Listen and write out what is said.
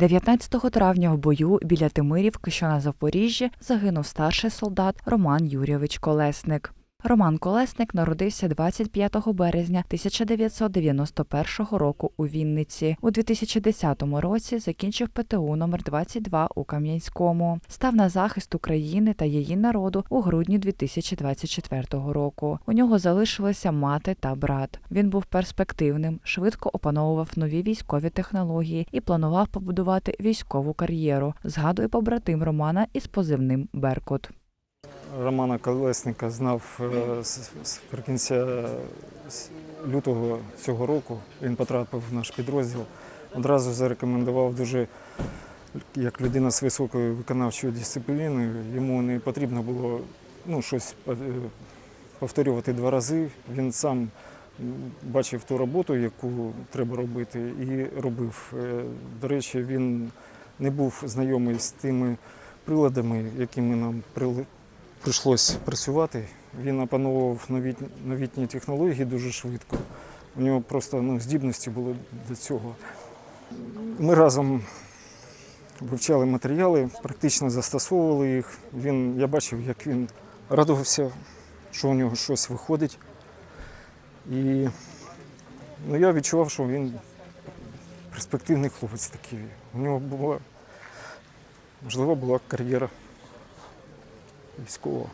19 травня в бою біля Тимирівки, що на Запоріжжі, загинув старший солдат Роман Юрійович Колесник. Роман Колесник народився 25 березня 1991 року у Вінниці. У 2010 році закінчив ПТУ номер 22 у Кам'янському. Став на захист України та її народу у грудні 2024 року. У нього залишилися мати та брат. Він був перспективним, швидко опановував нові військові технології і планував побудувати військову кар'єру. Згадує побратим Романа із позивним Беркут. Романа Колесника знав е, з- е, лютого цього року. Він потрапив в наш підрозділ. Одразу зарекомендував дуже як людина з високою виконавчою дисципліною. Йому не потрібно було ну, щось е, повторювати два рази. Він сам бачив ту роботу, яку треба робити, і робив. Е, До речі, він не був знайомий з тими приладами, якими нам прийшлось працювати. Він опановував новітні, новітні технології дуже швидко. У нього просто ну, здібності були до цього. Ми разом вивчали матеріали, практично застосовували їх. Він, я бачив, як він радувався, що у нього щось виходить. І ну, я відчував, що він перспективний хлопець такий. У нього була, можливо, була кар'єра in school.